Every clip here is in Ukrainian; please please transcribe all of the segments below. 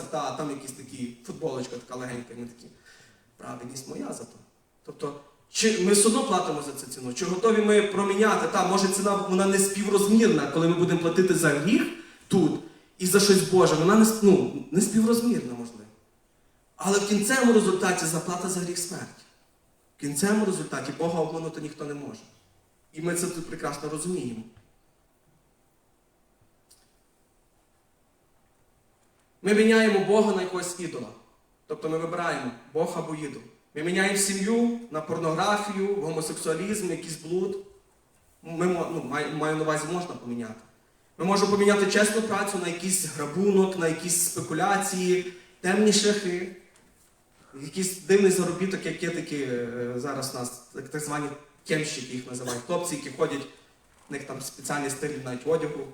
та, а там якісь такі футболочка така легенька, і ми такі. Праведність моя за то. Тобто, чи ми все одно платимо за цю ціну? Чи готові ми проміняти? Та, може ціна вона не співрозмірна, коли ми будемо платити за гріх тут і за щось Боже, вона не, ну, не співрозмірна, можливо. Але в кінцевому результаті заплата за гріх смерть. В кінцевому результаті Бога обманути ніхто не може. І ми це тут прекрасно розуміємо. Ми міняємо Бога на якогось ідола. Тобто ми вибираємо Бог або ідол. Ми міняємо сім'ю на порнографію, гомосексуалізм, якийсь блуд. Ми, ну, маю, на увазі, можна поміняти. Ми можемо поміняти чесну працю на якийсь грабунок, на якісь спекуляції, темні шляхи, якийсь дивний заробіток, як є такі е, зараз у нас, так звані кемщики їх називають. Хлопці, які ходять, в них там спеціальний стиль навіть одягу.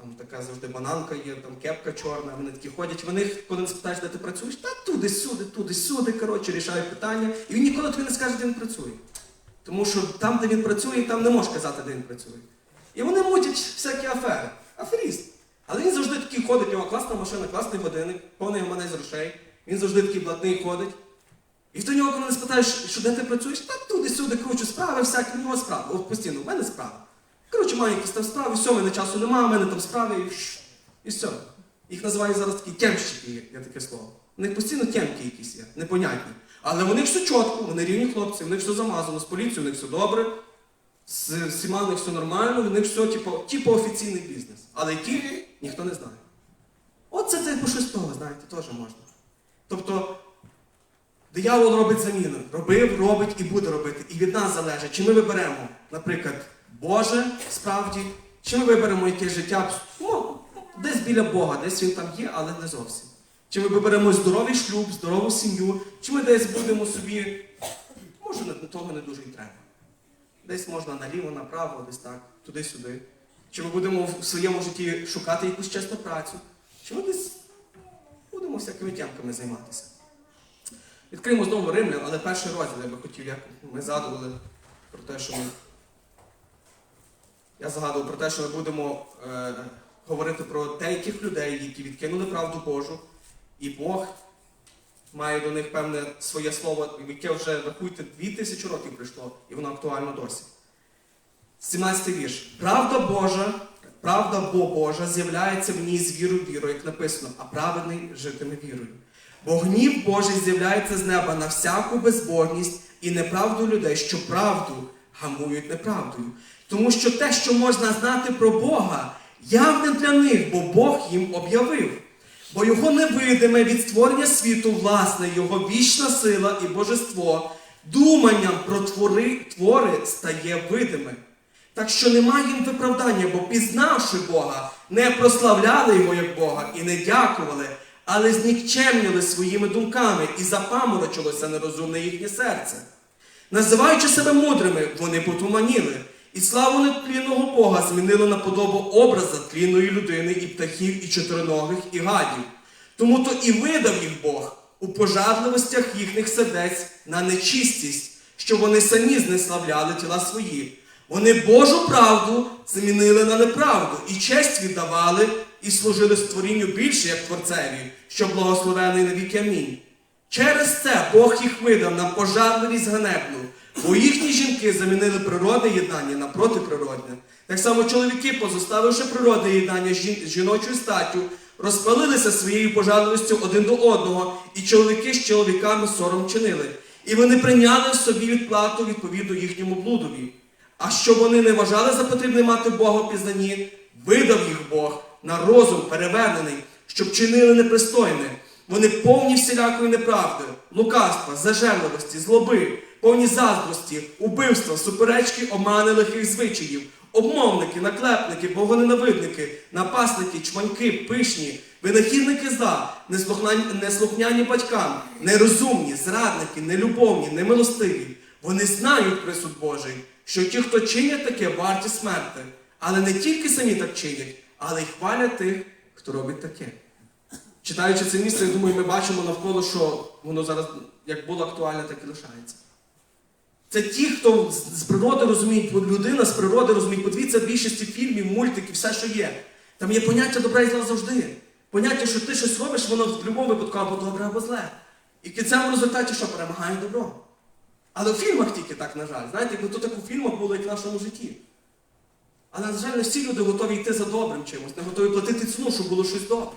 Там така завжди бананка є, там кепка чорна, вони такі ходять. Вони, коли спитаєш, де ти працюєш, та туди-сюди, туди-сюди, коротше, рішають питання. І він ніколи тобі не скаже, де він працює. Тому що там, де він працює, там не можеш казати, де він працює. І вони мутять всякі афери. Аферіст. Але він завжди такий ходить, у нього класна машина, класний годинник, повний гаманець грошей. Він завжди такий блатний ходить. І ти нього, коли не спитаєш, що де ти працюєш, та туди-сюди кручу справи, всякі, в нього справи. От постійно, в мене справи. Коротше, маю якісь там справи, все, в мене часу немає, в мене там справи і, все. Їх називають зараз такі тямщики, є, таке слово. У них постійно тямки якісь є, непонятні. Але в них все чітко, вони рівні хлопці, в них все замазано, з поліцією, в них все добре, з всіма в них все нормально, в них все типу, типу офіційний бізнес. Але який ніхто не знає. От це типу щось того, знаєте, теж можна. Тобто, диявол робить заміну. Робив, робить і буде робити. І від нас залежить, чи ми виберемо, наприклад, Боже справді, чи ми виберемо якесь життя ну, десь біля Бога, десь він там є, але не зовсім. Чи ми виберемо здоровий шлюб, здорову сім'ю, чи ми десь будемо собі, може, того не дуже і треба. Десь можна наліво, направо, десь так, туди-сюди. Чи ми будемо в своєму житті шукати якусь чесну працю, чи ми десь будемо всякими тямками займатися. Відкриємо знову Римлян, але перший розділ я би хотів, як ми згадували про те, що ми. Я згадував про те, що ми будемо е, говорити про деяких людей, які відкинули правду Божу, і Бог має до них певне своє слово, яке вже рахуйте, дві тисячі років прийшло, і воно актуально досі. 17 вірш. Правда Божа, правда бо Божа з'являється в ній з вірою вірою, як написано, а праведний житиме вірою. Бо гнів Божий з'являється з неба на всяку безбожність і неправду людей, що правду гамують неправдою. Тому що те, що можна знати про Бога, явне для них, бо Бог їм об'явив. Бо його невидиме від створення світу, власне, його вічна сила і божество, думанням про твори, твори стає видиме. Так що немає їм виправдання, бо пізнавши Бога, не прославляли Його як Бога і не дякували, але знікчемніли своїми думками і запаморочилося нерозумне їхнє серце. Називаючи себе мудрими, вони потуманіли, і славу нетлінного Бога змінили на подобу образа тлінної людини і птахів, і чотириногих, і гадів. Тому то і видав їх Бог у пожадливостях їхніх сердець на нечистість, що вони самі знеславляли тіла свої. Вони Божу правду змінили на неправду, і честь віддавали, і служили створінню більше, як творцеві, що благословений на віки амінь. Через це Бог їх видав на пожадливість ганебну, бо їхні жінки замінили природне єднання на протиприродне. Так само чоловіки, позоставивши природне єднання з жіночою статтю, розпалилися своєю пожадливістю один до одного, і чоловіки з чоловіками сором чинили. І вони прийняли собі відплату відповідно їхньому блудові. А що вони не вважали за потрібне мати Бога в пізнанні, видав їх Бог на розум перевернений, щоб чинили непристойне. Вони повні всілякої неправди, лукавства, зажерливості, злоби, повні заздрості, убивства, суперечки, омани лихих звичаїв, обмовники, наклепники, богоненавидники, напасники, чваньки, пишні, винахідники неслухняні, неслухняні батькам, нерозумні, зрадники, нелюбовні, немилостиві. Вони знають присуд Божий, що ті, хто чинять таке, варті смерти. Але не тільки самі так чинять, але й хвалять тих, хто робить таке. Читаючи це місце, я думаю, ми бачимо навколо, що воно зараз як було актуальне, так і лишається. Це ті, хто з- природи розуміють, людина з природи розуміє, подивіться в більшості фільмів, мультиків, все, що є. Там є поняття добра і зла завжди. Поняття, що ти щось робиш, воно в будь-якому випадку або добре, або зле. І в кінцевому результаті що перемагає добро. Але в фільмах тільки так, на жаль. Знаєте, якби то так у фільмах було, як в нашому житті. Але, на жаль, не всі люди готові йти за добрим чимось, не готові платити ціну, щоб було щось добре.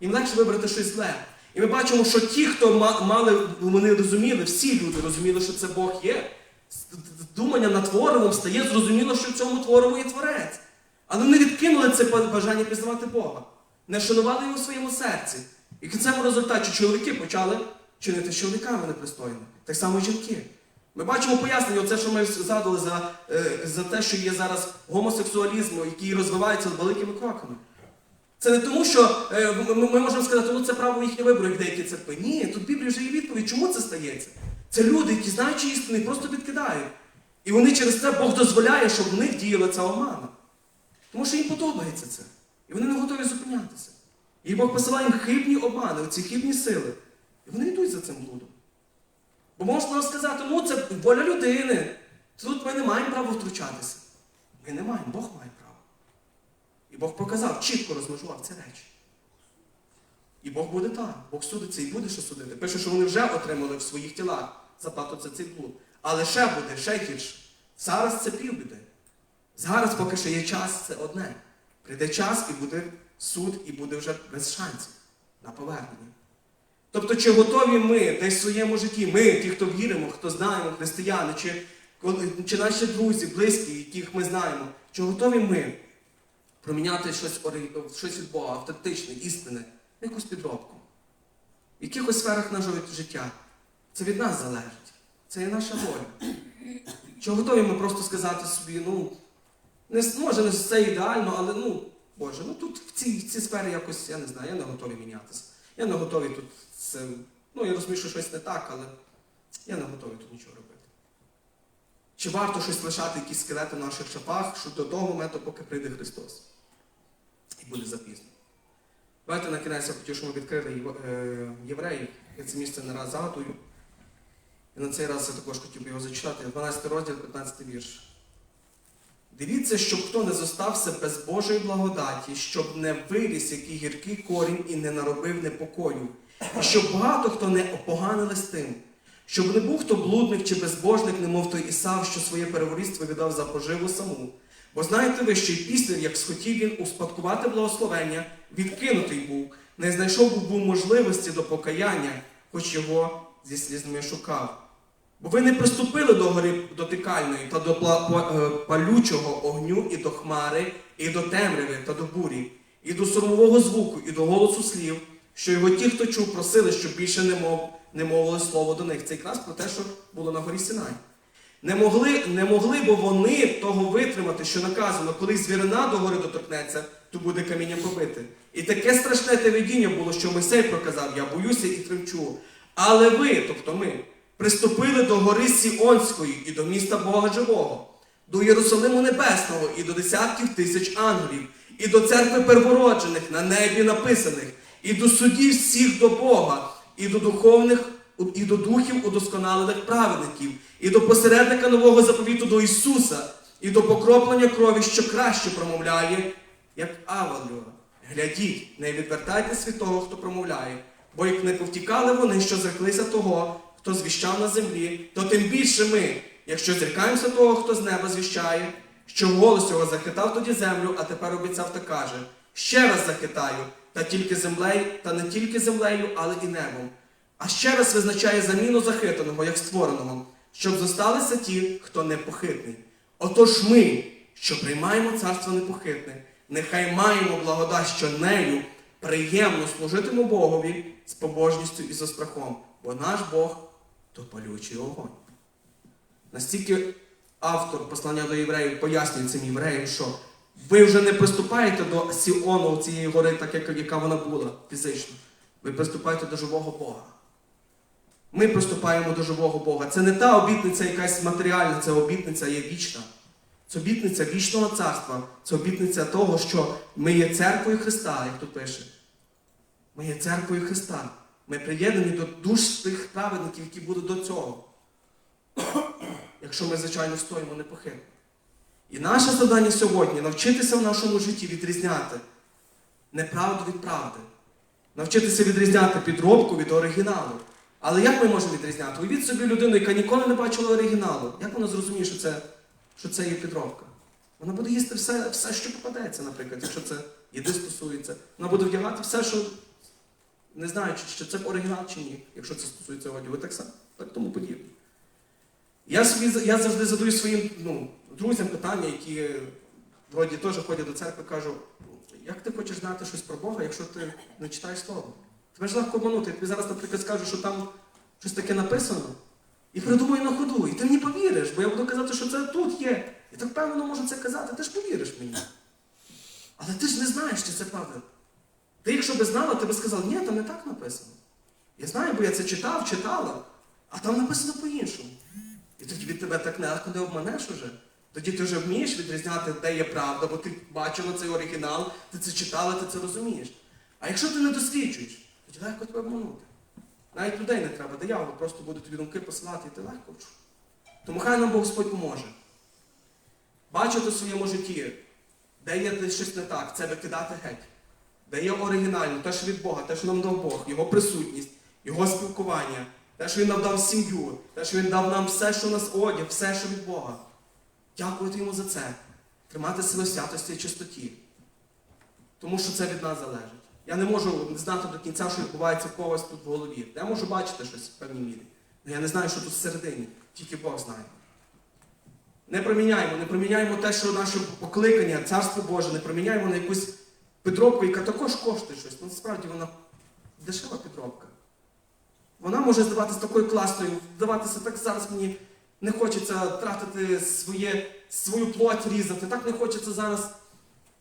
Їм легше вибрати щось зле. І ми бачимо, що ті, хто мали, вони розуміли, всі люди розуміли, що це Бог є. Думання над творивом стає зрозуміло, що в цьому твориву є творець. Але вони відкинули це бажання пізнавати Бога, не шанували його в своєму серці. І в кінцевому результаті чоловіки почали чинити з чоловіками непристойно. Так само і жінки. Ми бачимо пояснення, оце, що ми згадували за, е, за те, що є зараз гомосексуалізм, який розвивається великими кроками. Це не тому, що е, ми, можемо сказати, ну це право їхнього вибору, як деякі церкви. Ні, тут в Біблії вже є відповідь, чому це стається. Це люди, які знаючи істину, просто відкидають. І вони через це Бог дозволяє, щоб в них діяла ця омана. Тому що їм подобається це. І вони не готові зупинятися. І Бог посилає їм хибні обмани, оці хибні сили. І вони йдуть за цим блудом. Бо можна сказати, ну це воля людини. Тут ми не маємо права втручатися. Ми не маємо, Бог має право. І Бог показав, чітко розмежував ці речі. І Бог буде там, Бог судиться і буде що судити. Пише, що вони вже отримали в своїх тілах заплату за цей блуд. Але ще буде, ще гірше. Зараз це півбіди. Зараз, поки ще є час, це одне. Прийде час і буде суд, і буде вже без шансів на повернення. Тобто, чи готові ми десь в своєму житті, ми, ті, хто віримо, хто знаємо, християни, чи, чи наші друзі, близькі, яких ми знаємо, чи готові ми проміняти щось, щось від Бога, автентичне, істинне, якусь підробку? В якихось сферах нашого життя. Це від нас залежить. Це є наша воля. Чи готові ми просто сказати собі, ну, не, може не все ідеально, але ну, Боже, ну тут в цій, в цій сфері якось, я не знаю, я не готовий мінятися. Я не готовий тут це. Ну, я розумію, що щось не так, але я не готовий тут нічого робити. Чи варто щось лишати, якісь скелети в наших шапах, що до того моменту, поки прийде Христос? І буде запізно. Давайте на кінець я хотів, щоб ми відкрили е, євреїв. Я це місце не раз згадую. І на цей раз я також хотів би його зачитати. 12 розділ, 15 вірш. Дивіться, щоб хто не зостався без Божої благодаті, щоб не виріс який гіркий корінь і не наробив непокою, і щоб багато хто не опоганили з тим, щоб не був хто блудник чи безбожник, немов той Ісав, що своє переворіство віддав за поживу саму. Бо знаєте ви, що й після, як схотів він успадкувати благословення, відкинутий був, не знайшов був можливості до покаяння, хоч його зі слізьми шукав. Бо ви не приступили до гори дотикальної та до е, палючого огню, і до хмари, і до темряви та до бурі, і до сормового звуку, і до голосу слів, що його ті, хто чув, просили, щоб більше не, мов, не мовили слово до них. Це якраз про те, що було на горі Синай. Не могли, не могли, бо вони того витримати, що наказано, коли звірина до гори доторкнеться, то буде камінням побити. І таке страшне те видіння було, що Мойсей проказав, я боюся і тремчу. Але ви, тобто ми, приступили до гори Сіонської і до міста Бога Живого, до Єрусалиму Небесного і до десятків тисяч ангелів, і до церкви первороджених на небі написаних, і до судів всіх до Бога, і до духовних, і до духів удосконалених праведників, і до посередника нового заповіту до Ісуса, і до покроплення крові, що краще промовляє, як Авалюра. Глядіть, не відвертайтесь від хто промовляє, бо як не повтікали вони, що зреклися того, хто звіщав на землі, то тим більше ми, якщо зрікаємося того, хто з неба звіщає, що голос його захитав тоді землю, а тепер обіцяв та каже: ще раз захитаю, та тільки землею, та не тільки землею, але і небом. А ще раз визначає заміну захитаного, як створеного, щоб зосталися ті, хто непохитний. Отож ми, що приймаємо царство непохитне, нехай маємо благодать, що нею приємно служитиму Богові з побожністю і за страхом, бо наш Бог то палючий огонь. Настільки автор послання до євреїв пояснює цим євреям, що ви вже не приступаєте до Сіону, цієї гори, так як, яка вона була фізично. Ви приступаєте до живого Бога. Ми приступаємо до живого Бога. Це не та обітниця якась матеріальна, це обітниця є вічна. Це обітниця вічного царства. Це обітниця того, що ми є церквою Христа, як тут пише. Ми є церквою Христа. Ми приєднані до душ тих праведників, які будуть до цього. Якщо ми, звичайно, стоїмо непохитно. І наше завдання сьогодні навчитися в нашому житті відрізняти неправду від правди. Навчитися відрізняти підробку від оригіналу. Але як ми можемо відрізняти? Уявіть собі людину, яка ніколи не бачила оригіналу. Як вона зрозуміє, що це, що це є підробка? Вона буде їсти все, все, що попадеться, наприклад, якщо це їди стосується. Вона буде вдягати все, що не знаючи, що це оригінал чи ні, якщо це стосується одягу, так само, так тому подібне. Я, собі, я завжди задаю своїм ну, друзям питання, які вроді теж ходять до церкви, кажу, як ти хочеш знати щось про Бога, якщо ти не читаєш Слово? Тебе ж легко обманути. Я тобі зараз, наприклад, скажу, що там щось таке написано, і придумаю на ходу, і ти мені повіриш, бо я буду казати, що це тут є. І так певно можу це казати, ти ж повіриш мені. Але ти ж не знаєш, чи це правда. Ти, якщо би знала, ти би сказав, ні, там не так написано. Я знаю, бо я це читав, читала, а там написано по-іншому. І тоді від тебе так легко не обманеш уже. Тоді ти вже вмієш відрізняти, де є правда, бо ти бачила цей оригінал, ти це читала, ти це розумієш. А якщо ти не досліджуєш, тоді легко тебе обманути. Навіть людей не треба, диявол просто буде тобі думки посилати, і ти легко вчу. Тому хай нам Бог Господь поможе. Бачити в своєму житті, де є щось не так, це викидати геть. Де є оригінально, те, що від Бога, те, що нам дав Бог, Його присутність, Його спілкування, те, що Він нам дав сім'ю, те, що Він дав нам все, що у нас одяг, все, що від Бога. Дякувати йому за це. Тримати себе в святості і чистоті. Тому що це від нас залежить. Я не можу не знати до кінця, що відбувається в когось тут в голові. Я можу бачити щось в певній мірі. Але я не знаю, що тут всередині. Тільки Бог знає. Не проміняємо, не проміняємо те, що наше покликання, Царство Боже, не проміняємо на якусь підробку, яка також коштує щось. Ну, насправді вона дешева підробка. Вона може здаватися такою класною, здаватися так зараз мені не хочеться тратити своє, свою плоть різати. Так не хочеться зараз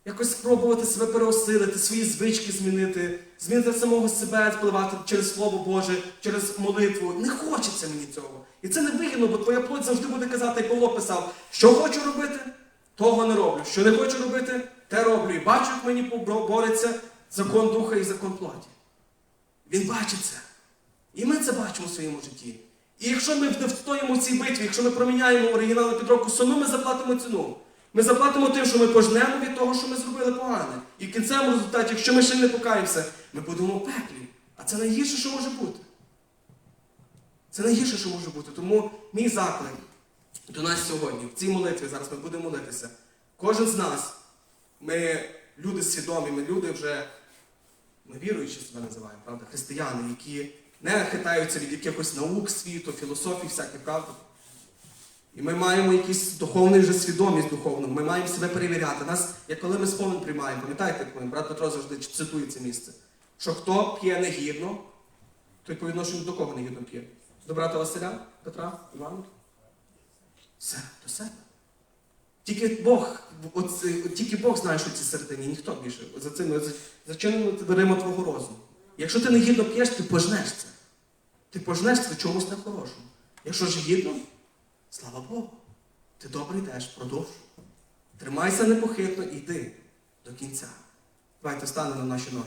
якось спробувати себе переосилити, свої звички змінити, змінити самого себе, впливати через Слово Боже, через молитву. Не хочеться мені цього. І це не вигідно, бо твоя плоть завжди буде казати, і Павло писав, що хочу робити, того не роблю. Що не хочу робити, те роблю. І бачу, як мені бореться закон духа і закон плоті. Він бачить це. І ми це бачимо в своєму житті. І якщо ми не встоїмо в цій битві, якщо ми проміняємо оригінал на підробку, все ми заплатимо ціну. Ми заплатимо тим, що ми пожнемо від того, що ми зробили погане. І в кінцевому результаті, якщо ми ще не покаємося, ми будемо в пеклі. А це найгірше, що може бути. Це найгірше, що може бути. Тому мій заклик до нас сьогодні, в цій молитві, зараз ми будемо молитися. Кожен з нас, ми люди свідомі, ми люди вже, ми віруючі себе називаємо, правда, християни, які не хитаються від якихось наук світу, філософій, всяких правда. І ми маємо якусь духовну вже свідомість духовну, ми маємо себе перевіряти. Нас, як коли ми сповнен приймаємо, пам'ятаєте, брат Петро завжди цитує це місце, що хто п'є негідно, той по відношенню до кого негідно п'є? До брата Василя, Петра, Івана? Все, до себе. Тільки Бог, от, е, тільки Бог знає, що ці середині, ніхто більше. За цими за- зачиненими дверима твого розуму. Якщо ти негідно п'єш, ти пожнеш це. Ти пожнеш це чомусь нехорошому. Якщо ж гідно, слава Богу, ти добре йдеш, продовжуй. Тримайся непохитно і йди до кінця. Давайте встанемо на наші ноги.